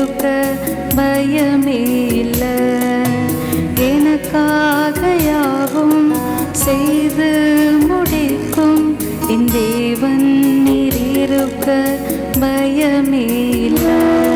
இருக்க பயமில்ல எனக்காக யாவும் செய்து முடிக்கும் என் தேவன் பயமில்லை.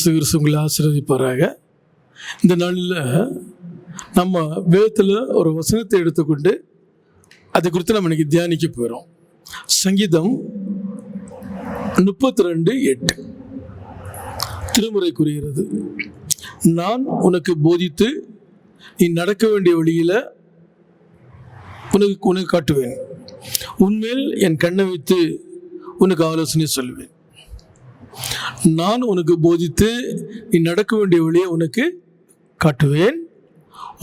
இயேசு கிறிஸ்து உங்களை ஆசீர்வதிப்பாராக. இந்த நாளில் நம்ம வேதத்தில் ஒரு வசனத்தை எடுத்துக்கொண்டு அதை குறித்து நம்ம இன்னைக்கு தியானிக்க போகிறோம் சங்கீதம் முப்பத்தி ரெண்டு எட்டு. திருமுறை கூறுகிறது நான் உனக்கு போதித்து நீ நடக்க வேண்டிய வழியில் உனக்கு உனக்கு காட்டுவேன். உன்மேல் என் கண்ணை வைத்து உனக்கு ஆலோசனை சொல்வேன். நான் உனக்கு போதித்து நீ நடக்க வேண்டிய வழியை உனக்கு காட்டுவேன்.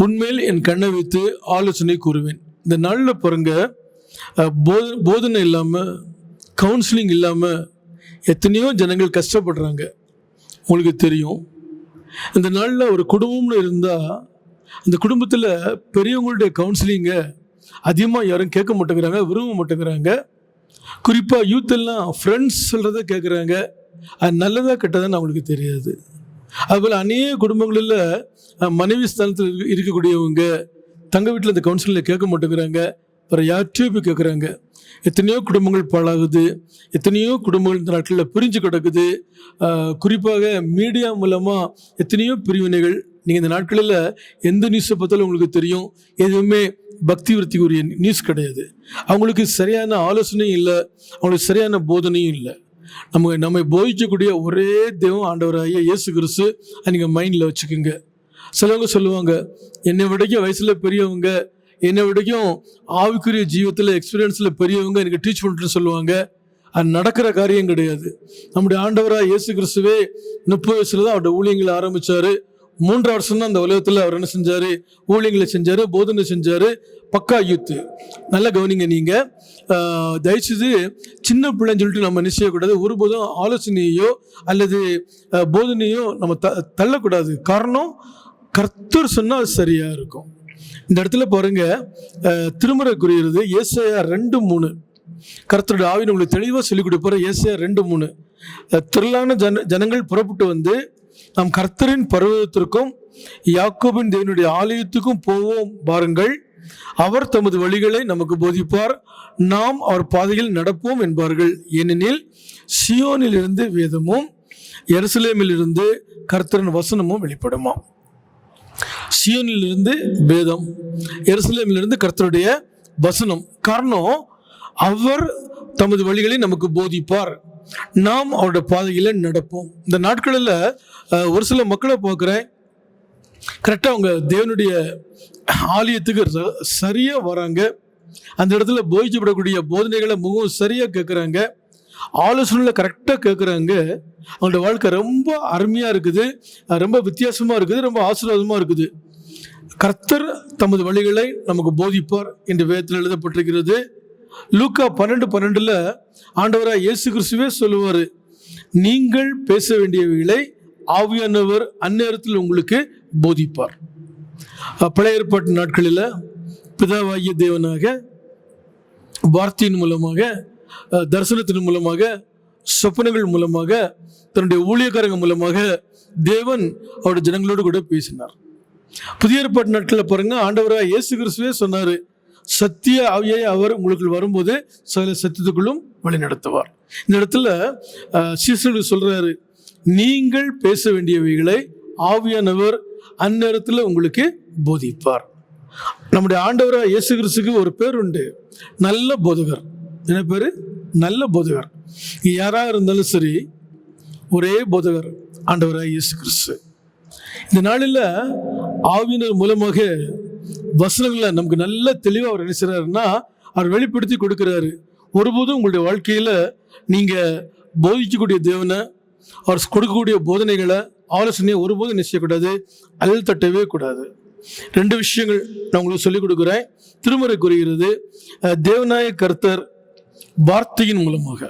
உண்மையில் என் கண்ணை வைத்து ஆலோசனை கூறுவேன். இந்த நாளில் பாருங்க போத போதனை இல்லாமல் கவுன்சிலிங் இல்லாமல் எத்தனையோ ஜனங்கள் கஷ்டப்படுறாங்க. உங்களுக்கு தெரியும். இந்த நாளில் ஒரு குடும்பம்னு இருந்தால் அந்த குடும்பத்தில் பெரியவங்களுடைய கவுன்சிலிங்கை அதிகமாக யாரும் கேட்க மாட்டேங்கிறாங்க விரும்ப மாட்டேங்கிறாங்க. குறிப்பாக யூத் எல்லாம் ஃப்ரெண்ட்ஸ் சொல்கிறத கேட்குறாங்க அது நல்லதாக கெட்டதுன்னு அவங்களுக்கு தெரியாது. அதுபோல் அநேக குடும்பங்களில் மனைவி ஸ்தானத்தில் இருக்கக்கூடியவங்க தங்க வீட்டில் இந்த கவுன்சிலில் கேட்க மாட்டேங்கிறாங்க. அப்புறம் யார்கிட்டயோ போய் கேட்குறாங்க. எத்தனையோ குடும்பங்கள் பாழாகுது. எத்தனையோ குடும்பங்கள் இந்த நாட்களில் பிரிஞ்சு கிடக்குது. குறிப்பாக மீடியா மூலமாக எத்தனையோ பிரிவினைகள் நீங்கள் இந்த நாட்களில் எந்த நியூஸை பார்த்தாலும் உங்களுக்கு தெரியும். எதுவுமே பக்தி விருத்திக்குரிய நியூஸ் கிடையாது. அவங்களுக்கு சரியான ஆலோசனையும் இல்லை. அவங்களுக்கு சரியான போதனையும் இல்லை. நம்ம நம்மை போதிக்கக்கூடிய ஒரே தெய்வம் ஆண்டவராகிய இயேசு கிறிஸ்து நீங்கள் மைண்டில் வச்சுக்கோங்க. சிலவங்க சொல்லுவாங்க என்னை விடைக்கும் வயசில் பெரியவங்க என்னை விடைக்கும் ஆவிக்குரிய ஜீவத்தில் எக்ஸ்பீரியன்ஸில் பெரியவங்க எனக்கு டீச் பண்ணிட்டு சொல்லுவாங்க. அது நடக்கிற காரியம் கிடையாது. நம்முடைய ஆண்டவராக இயேசு கிறிஸ்துவே முப்பது வயசில் தான் அவருடைய ஊழியங்களை ஆரம்பித்தார் மூன்று வருஷம் தான் அந்த உலகத்தில் அவர் என்ன செஞ்சார்? ஊழியங்களை செஞ்சார் போதனை செஞ்சார் பக்கா யூத்து. நல்லா கவனிங்க நீங்கள் ஆஹ், தயவுசெய்து சின்ன பிள்ளைன்னு சொல்லிட்டு நம்ம என்ன செய்யக்கூடாது? ஒருபோதும் ஆலோசனையோ அல்லது போதனையோ நம்ம த தள்ளக்கூடாது. காரணம் கர்த்தர் சொன்னால் அது சரியாக இருக்கும். இந்த இடத்துல பாருங்க திருமுறை குறியிறது ஏசையா ரெண்டு மூணு. கர்த்தருடைய ஆவின் உங்களுக்கு தெளிவாக சொல்லிக் கொடுப்பாரு. ஏசையா ரெண்டு மூணு. திரளான ஜன ஜனங்கள் புறப்பட்டு வந்து நாம் கர்த்தரின் பருவத்திற்கும் யாக்கோபின் தேவனுடைய ஆலயத்துக்கும் போவோம் பாருங்கள். அவர் தமது வழிகளை நமக்கு போதிப்பார். நாம் அவர் பாதையில் நடப்போம் என்பார்கள். ஏனெனில் சியோனிலிருந்து வேதமும் எருசலேமிலிருந்து கர்த்தரின் வசனமும் வெளிப்படுமாம் சியோனிலிருந்து வேதம் எருசலேமிலிருந்து கர்த்தருடைய வசனம். காரணம் அவர் தமது வழிகளை நமக்கு போதிப்பார். நாம் அவருடைய பாதையில நடப்போம். இந்த நாட்களில் ஒரு சில மக்களை பார்க்குறேன். கரெக்டாக அவங்க தேவனுடைய ஆலயத்துக்கு ச- வராங்க. அந்த இடத்துல போதிக்கப்படக்கூடிய போதனைகளை முகவும் சரியாக கேட்குறாங்க ஆலோசனையில் கரெக்டாக கேட்குறாங்க அவங்களோட வாழ்க்கை ரொம்ப அருமையாக இருக்குது. ரொம்ப வித்தியாசமாக இருக்குது. ரொம்ப ஆசீர்வாதமாக இருக்குது. கர்த்தர் தமது வழிகளை நமக்கு போதிப்பார் என்று வேதத்தில் எழுதப்பட்டிருக்கிறது. லூக்கா பன்னெண்டு பன்னெண்டில் ஆண்டவராக இயேசு கிறிஸ்துவே சொல்லுவார் நீங்கள் பேச வேண்டியவைகளை ஆவியானவர் அந்நேரத்தில் உங்களுக்கு போதிப்பார். பழைய ஏற்பாட்டு நாட்களில் பிதாவாகிய தேவனாக வார்த்தையின் மூலமாக தரிசனத்தின் மூலமாக சொப்பனங்கள் மூலமாக தன்னுடைய ஊழியக்காரங்க மூலமாக தேவன் அவருடைய ஜனங்களோடு கூட பேசினார். புதிய ஏற்பாட்டு நாட்களில் பாருங்க ஆண்டவராக இயேசு கிறிஸ்துவே சொன்னார் சத்திய ஆவியை அவர் உங்களுக்கு வரும்போது சகல சத்தியத்துக்குள்ளும் வழி நடத்துவார் இந்த இடத்துல சீசனுக்கு சொல்கிறாரு சொல்றாரு நீங்கள் பேச வேண்டியவைகளை ஆவியானவர் அந்நேரத்தில் உங்களுக்கு போதிப்பார். நம்முடைய ஆண்டவராக இயேசு கிறிஸ்துக்கு ஒரு பேர் உண்டு. நல்ல போதகர். என்ன பேர்? நல்ல போதகர். யாராக இருந்தாலும் சரி ஒரே போதகர் ஆண்டவராக இயேசு கிறிஸ்து. இந்த நாளில் ஆவியினர் மூலமாக வசனங்களை நமக்கு நல்ல தெளிவாக அவர் என்ன அவர் வெளிப்படுத்தி கொடுக்குறாரு. ஒருபோதும் உங்களுடைய வாழ்க்கையில் நீங்கள் போதிக்கக்கூடிய தேவனை அவர் கொடுக்கக்கூடிய போதனைகளை ஆலோசனையை ஒருபோதும் என்ன செய்யக்கூடாது அல் தட்டவே கூடாது. ரெண்டு விஷயங்கள் நான் உங்களுக்கு சொல்லிக் கொடுக்குறேன். திருமுறை கூறுகிறது தேவநாய கர்த்தர் வார்த்தையின் மூலமாக.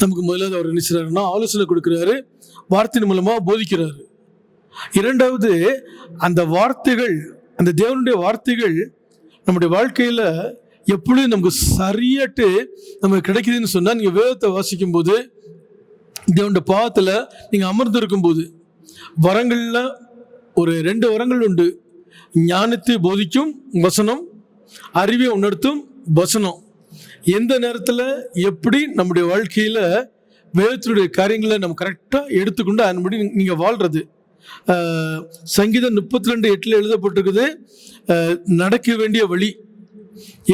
நமக்கு முதலாவது அவர் நினைச்சாருன்னா ஆலோசனை கொடுக்குறாரு வார்த்தையின் மூலமாக போதிக்கிறாரு. இரண்டாவது அந்த வார்த்தைகள் அந்த தேவனுடைய வார்த்தைகள் நம்முடைய வாழ்க்கையில் எப்படி நமக்கு சரியாட்டு நமக்கு கிடைக்குதுன்னு சொன்னால் நீங்கள் வேதத்தை வாசிக்கும் போது தேவனுடைய பாவத்தில் நீங்கள் அமர்ந்து இருக்கும்போது வரங்களில் ஒரு ரெண்டு வரங்கள் உண்டு. ஞானத்தை போதிக்கும் வசனம் அறிவை உணர்த்தும் வசனம். எந்த நேரத்தில் எப்படி நம்முடைய வாழ்க்கையில் வேதத்தினுடைய காரியங்களை நம்ம கரெக்டாக எடுத்துக்கொண்டு அதன்படி நீங்கள் வாழ்கிறது சங்கீதம் முப்பத்தி ரெண்டு எட்டில் எழுதப்பட்டிருக்குது. நடக்க வேண்டிய வழி.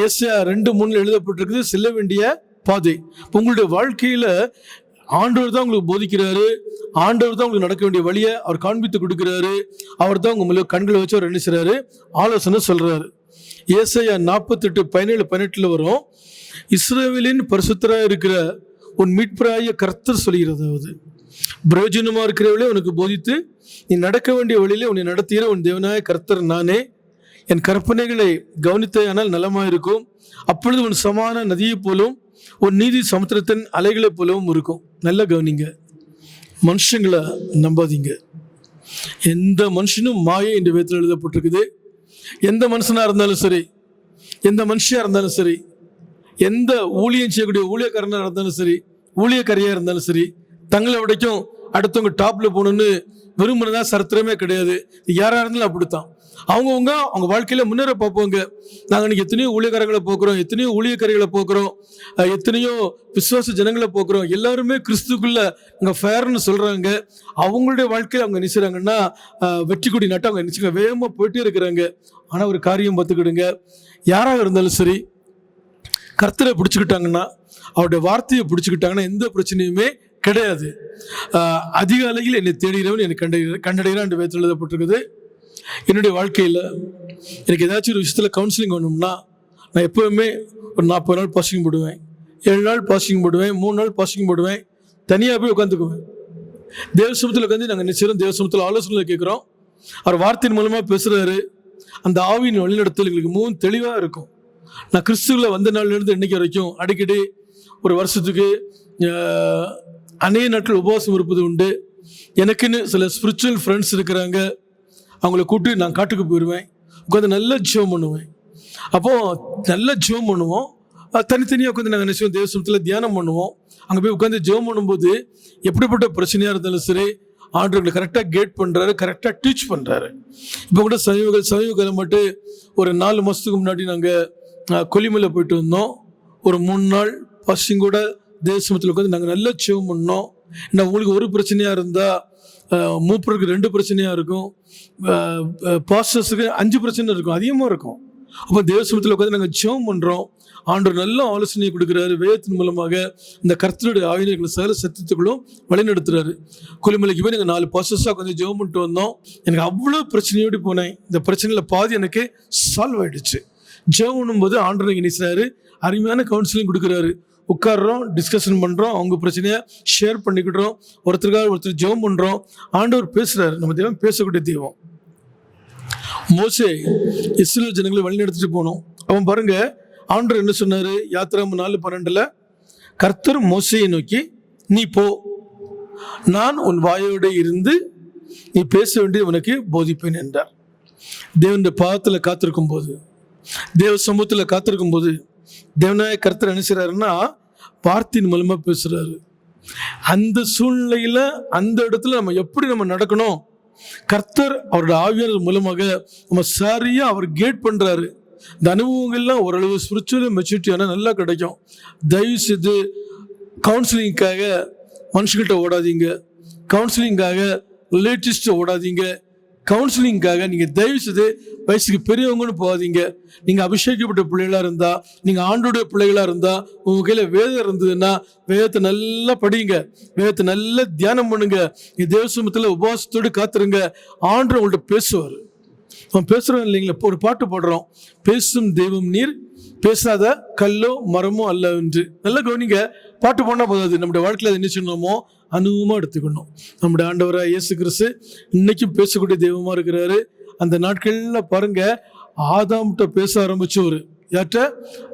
ஏசியா ரெண்டு மூணில் எழுதப்பட்டிருக்குது செல்ல வேண்டிய பாதை. உங்களுடைய வாழ்க்கையில் ஆண்டவர் தான் உங்களுக்கு போதிக்கிறாரு. ஆண்டவர் தான் உங்களுக்கு நடக்க வேண்டிய வழியை அவர் காண்பித்து கொடுக்கிறாரு. அவர் தான் உங்க கண்களை வச்சு அவர் என்ன செய்றாரு ஆலோசனை சொல்றாரு. ஏசையா நாற்பத்தெட்டு பதினேழு பதினெட்டுல வரும். இஸ்ரேவேலின் பரிசுத்தராக இருக்கிற உன் மீட்பராய கர்த்தர் சொல்கிறது பிரயோஜனமா இருக்கிறவளே உனக்கு போதித்து நீ நடக்க வேண்டிய வழியிலே உன்னை நடத்துகிற உன் தேவனாய கர்த்தர் நானே. என் கற்பனைகளை கவனித்தேயானால் நலமாக இருக்கும். அப்பொழுது உன் சமான நதியைப் போலும் உன் நீதி சமுத்திரத்தின் அலைகளைப் போலவும் இருக்கும். நல்ல கவனிங்க. மனுஷங்களை நம்பாதீங்க. எந்த மனுஷனும் மாயை என்ற விதத்தில் எழுதப்பட்டிருக்குது. எந்த மனுஷனாக இருந்தாலும் சரி எந்த மனுஷியாக இருந்தாலும் சரி எந்த ஊழியம் செய்யக்கூடிய ஊழியக்காரனாக இருந்தாலும் சரி ஊழியக்காரியாக இருந்தாலும் சரி தங்களை விடைக்கும் அடுத்தவங்க டாப்பில் போகணுன்னு விரும்புனதான் சரித்திரமே கிடையாது. யாராக இருந்தாலும் அப்படித்தான். அவங்கவுங்க அவங்க வாழ்க்கையில முன்னேற பார்ப்பாங்க நாங்கள் இன்னைக்கு எத்தனையோ ஊழியக்காரங்களை போக்குறோம் எத்தனையோ ஊழியக்காரிகளை போக்குறோம் எத்தனையோ விசுவாச ஜனங்களை போக்குறோம். எல்லாருமே கிறிஸ்துக்குள்ள அங்கே ஃபேர்னு சொல்றாங்க. அவங்களுடைய வாழ்க்கையில் அவங்க நினைச்சுறாங்கன்னா வெற்றி கொடி நட்டு அவங்க நினைச்சுங்க வேகமாக போயிட்டே இருக்கிறாங்க. ஆனால் ஒரு காரியம் பார்த்துக்கிடுங்க. யாராக இருந்தாலும் சரி கர்த்தரை பிடிச்சிக்கிட்டாங்கன்னா அவருடைய வார்த்தையை பிடிச்சிக்கிட்டாங்கன்னா எந்த பிரச்சனையுமே கிடையாது. அதிகாலையில் என்னை தேடுகிறவன் என்னை கண்டறி கண்டடைகிறான் என்று வேதத்தில் எழுதப்பட்டிருக்குது. என்னுடைய வாழ்க்கையில் எனக்கு ஏதாச்சும் ஒரு விஷயத்தில் கவுன்சிலிங் வேணும்னா நான் எப்போவுமே ஒரு நாற்பது நாள் பாசிங் போடுவேன். ஏழு நாள் பாசிங் போடுவேன் மூணு நாள் பாசிங் போடுவேன். தனியாக போய் உட்காந்துக்குவேன் தேவசமத்தில் உட்காந்து நாங்கள் நிச்சயம் தேவசமத்தில் ஆலோசனை கேட்குறோம். அவர் வார்த்தையின் மூலமாக பேசுகிறாரு அந்த ஆவியின் வழிநடத்தல் எங்களுக்கு மூணு தெளிவாக இருக்கும். நான் கிறிஸ்துவில் வந்த நாள்லேருந்து இன்றைக்கி வரைக்கும் அடிக்கடி ஒரு வருஷத்துக்கு அநேக நாட்கள் உபவாசம் இருப்பது உண்டு. எனக்குன்னு சில ஸ்பிரிச்சுவல் ஃப்ரெண்ட்ஸ் இருக்கிறாங்க. அவங்கள கூப்பிட்டு நான் காட்டுக்கு போயிடுவேன் உட்காந்து நல்லா ஜோம் பண்ணுவேன். அப்போது நல்லா ஜோம் பண்ணுவோம். தனித்தனியாக உட்காந்து நாங்கள் நினைச்சோம் தேவசமத்தில் தியானம் பண்ணுவோம். அங்கே போய் உட்காந்து ஜோம் பண்ணும்போது எப்படிப்பட்ட பிரச்சனையாக இருந்தாலும் சரி ஆண்டவர்களை கரெக்டாக கேட் பண்ணுறாரு கரெக்டாக டீச் பண்ணுறாரு இப்போ கூட சமீபங்கள் சமீபகாலம் மட்டும் ஒரு நாலு மாதத்துக்கு முன்னாடி நாங்கள் கொல்லிமலை போயிட்டு வந்தோம். ஒரு மூணு நாள் பசங்க கூட தேவசமத்தில் உட்காந்து நாங்கள் நல்லா ஜெபம் பண்ணோம். ஏன்னா உங்களுக்கு ஒரு பிரச்சனையாக இருந்தால் மூப்பருக்கு ரெண்டு பிரச்சனையாக இருக்கும். பாஸ்டர்ஸுக்கு அஞ்சு பிரச்சனை இருக்கும். அதிகமாக இருக்கும். அப்போ தேவசமத்தில் உட்காந்து நாங்கள் ஜெபம் பண்ணுறோம் ஆண்டவர் நல்ல ஆலோசனையை கொடுக்குறாரு. வேதத்தின் மூலமாக இந்த கர்த்தருடைய ஆயுதங்களை சகல சத்தியத்துக்குள்ளும் வழிநடத்துறாரு. கொல்லிமலைக்கு போய் நாங்கள் நாலு பாஸ்டர்ஸாக கொஞ்சம் ஜெபம் பண்ணிட்டு வந்தோம். எனக்கு அவ்வளோ பிரச்சனையோடு போனேன். இந்த பிரச்சனையில் பாதி எனக்கு சால்வ் ஆயிடுச்சு. ஜெபம் பண்ணும்போது ஆண்டவர் நினைச்சாரு அருமையான கவுன்சிலிங் கொடுக்குறாரு. உட்கார்றோம் டிஸ்கஷன் பண்ணுறோம் அவங்க பிரச்சனையை ஷேர் பண்ணிக்கிடுறோம் ஒருத்தருக்காக ஒருத்தர் ஜெபம் பண்ணுறோம் ஆண்டவர் பேசுகிறார் நம்ம தெய்வம் பேசக்கூடிய தெய்வம். மோசே இஸ்ரேல் ஜனங்களை வழி நடத்திட்டு போனோம். அவன் பாருங்க ஆண்டவர் என்ன சொன்னாரு? யாத்திராம நாலு பன்னெண்டுல கர்த்தர் மோசையை நோக்கி நீ போ. நான் உன் வாயோட இருந்து நீ பேச வேண்டிய உனக்கு போதிப்பேன் என்றார். தேவனுடைய பாதத்தில் காத்திருக்கும் போது தேவ சமூகத்தில் காத்திருக்கும் போது தேவநாய கர்த்தர் நினைச்சுறாருன்னா வார்த்தையின் மூலமா பேசுறாரு. அந்த சூழ்நிலையில அந்த இடத்துல நம்ம எப்படி நம்ம நடக்கணும்? கர்த்தர் அவரோட ஆவியாளர் மூலமாக நம்ம சரியா அவர் கேட் பண்றாரு. இந்த அனுபவங்கள்லாம் ஓரளவு ஸ்பிரிச்சுவல் மெச்சூரிட்டியான நல்லா கிடைக்கும். தயவு செய்து கவுன்சிலிங்க்காக மனுஷங்கிட்ட ஓடாதீங்க. கவுன்சிலிங்காக ரிலேட்டிவ்ஸ்ட்டு ஓடாதீங்க. கவுன்சிலிங்காக நீங்கள் தயவு செய்து வயசுக்கு பெரியவங்கன்னு போகாதீங்க. நீங்கள் அபிஷேகப்பட்ட பிள்ளைகளாக இருந்தால் நீங்கள் ஆண்டோடைய பிள்ளைகளாக இருந்தால் உங்கள் கையில் வேதம் இருந்ததுன்னா வேதத்தை நல்லா படிங்க. வேதத்தை நல்லா தியானம் பண்ணுங்க. நீ தேவசமத்தில் உபவாசத்தோடு காத்துருங்க. ஆண்டு உங்கள்கிட்ட பேசுவார். அவன் பேசுகிறோம் இல்லைங்களா ஒரு பாட்டு பாடுறோம். பேசும் தெய்வம் நீர் பேசாத கல்லோ மரமோ அல்ல என்று. நல்லா கவனிங்க. பாட்டு போனால் போதாது. நம்முடைய வாழ்க்கையில் அதை என்ன சொன்னோமோ அனுபவமாக எடுத்துக்கணும். நம்முடைய ஆண்டவராக இயேசு கிறிஸ்து இன்னைக்கும் பேசக்கூடிய தெய்வமாக இருக்கிறாரு. அந்த நாட்களில் பாருங்கள் ஆதாம்கிட்ட பேச ஆரம்பிச்சவர். யார்கிட்ட?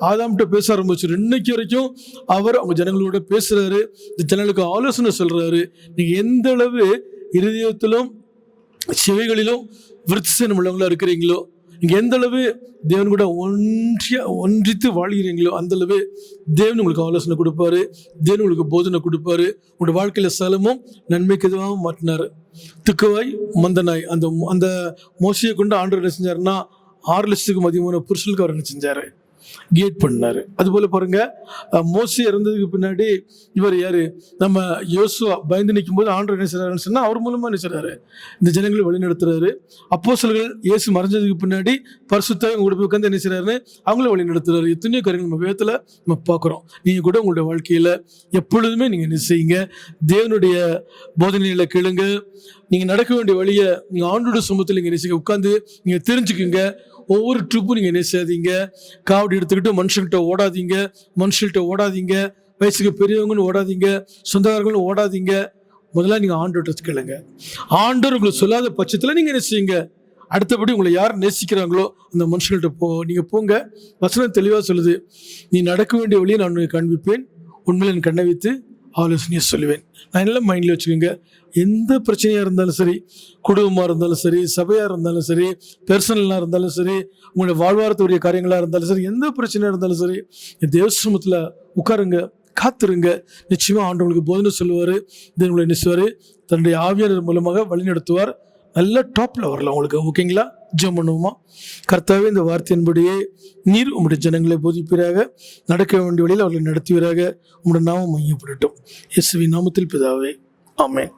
ஆதாம்கிட்ட பேச ஆரம்பிச்சார் இன்னைக்கு வரைக்கும் அவர் அவங்க ஜனங்களோட பேசுகிறாரு இந்த ஜனங்களுக்கு ஆலோசனை சொல்கிறாரு நீங்கள் எந்த அளவு இருதயத்திலும் செவிகளிலும் விருத்திசனம் உள்ளவங்களாக இருக்கிறீங்களோ நீங்கள் எந்த அளவு தேவன் கூட ஒன்றிய ஒன்றித்து வாழ்கிறீங்களோ அந்த அளவு தேவன் உங்களுக்கு ஆலோசனை கொடுப்பாரு. தேவன் உங்களுக்கு போதனை கொடுப்பாரு. உங்களோட வாழ்க்கையில் சலமும் நன்மைக்கு எதுவாக மாட்டினார் திக்குவாய் மந்தனாய். அந்த அந்த மோசியை கொண்டு ஆண்டவர் என்ன செஞ்சாருன்னா ஆறு லட்சத்துக்கும் அதிகமான புருஷனுக்கு அவர் என்ன செஞ்சார்? கேட் பண்ணாரு. அதுபோல் பாருங்க மோசி இறந்ததுக்கு பின்னாடி இவர் யாரு? நம்ம யோசுவா பயந்து நிற்கும் போது ஆண்டவர் என்ன செய்கிறாருன்னு சொன்னா அவர் மூலமா என்ன செய்றாரு? இந்த ஜனங்களை வழிநடத்துறாரு அப்போசல்கள் இயேசு மறைஞ்சதுக்கு பின்னாடி பரிசுத்தாய் உங்க கூட போய் உட்காந்து என்ன செய்றாரு அவங்கள வழிநடத்துறாரு எத்தனையோ காரியங்கள் நம்ம வேதத்துல நம்ம பார்க்குறோம். நீங்க கூட உங்களுடைய வாழ்க்கையில எப்பொழுதுமே நீங்க என்ன செய்யுங்க தேவனுடைய போதனைகளை கேளுங்க. நீங்க நடக்க வேண்டிய வழியை நீங்க ஆண்டோட சமூகத்தில் நீங்க நேசிக்க உட்காந்து நீங்க தெரிஞ்சுக்குங்க. ஒவ்வொரு ட்ரிப்பும் நீங்க நேசாதீங்க காவடி எடுத்துக்கிட்டு மனுஷங்கிட்ட ஓடாதீங்க. மனுஷங்கள்கிட்ட ஓடாதீங்க. வயசுக்கு பெரியவங்கன்னு ஓடாதீங்க. சொந்தக்காரங்களும் ஓடாதீங்க. முதல்ல நீங்கள் ஆண்டோட்ட கேளுங்க. ஆண்டவர் உங்களுக்கு சொல்லாத பட்சத்தில் நீங்கள் என்ன செய்யுங்க? அடுத்தபடி உங்களை யார் நேசிக்கிறாங்களோ அந்த மனுஷங்கள்ட்ட போ நீங்கள் போங்க. வசனம் தெளிவாக சொல்லுது. நீ நடக்க வேண்டிய வழியை நான் உனக்கு காண்பிப்பேன். உண்மையில் என் கண்ணை வைத்து ஆலோசனையை சொல்லுவேன். நான் எல்லாம் மைண்டில் வச்சுக்கோங்க. எந்த பிரச்சனையாக இருந்தாலும் சரி குடும்பமாக இருந்தாலும் சரி சபையாக இருந்தாலும் சரி பெர்சனலாக இருந்தாலும் சரி உங்களுடைய வாழ்வாரத்துடைய காரியங்களாக இருந்தாலும் சரி எந்த பிரச்சனையாக இருந்தாலும் சரி இந்த தேவசமத்தில் உட்காருங்க காத்துருங்க. நிச்சயமாக ஆண்டவங்களுக்கு போதனை சொல்லுவார் தென் உங்களை நினைச்சுவார் தன்னுடைய ஆவியாளர் மூலமாக வழிநடத்துவார். நல்ல டாப்பில் வரலாம் உங்களுக்கு ஓகேங்களா ஜம் பண்ணுவோமா? கர்த்தாவே இந்த வார்த்தையின்படியே நீர் உம்முடைய ஜனங்களை போதிப்பீராக. நடக்க வேண்டிய வழியில் அவர்களை நடத்துவீராக. உங்களுடைய நாமம் மையப்படட்டும் எஸ்வி நாமத்தில் பிதாவே ஆமேன்.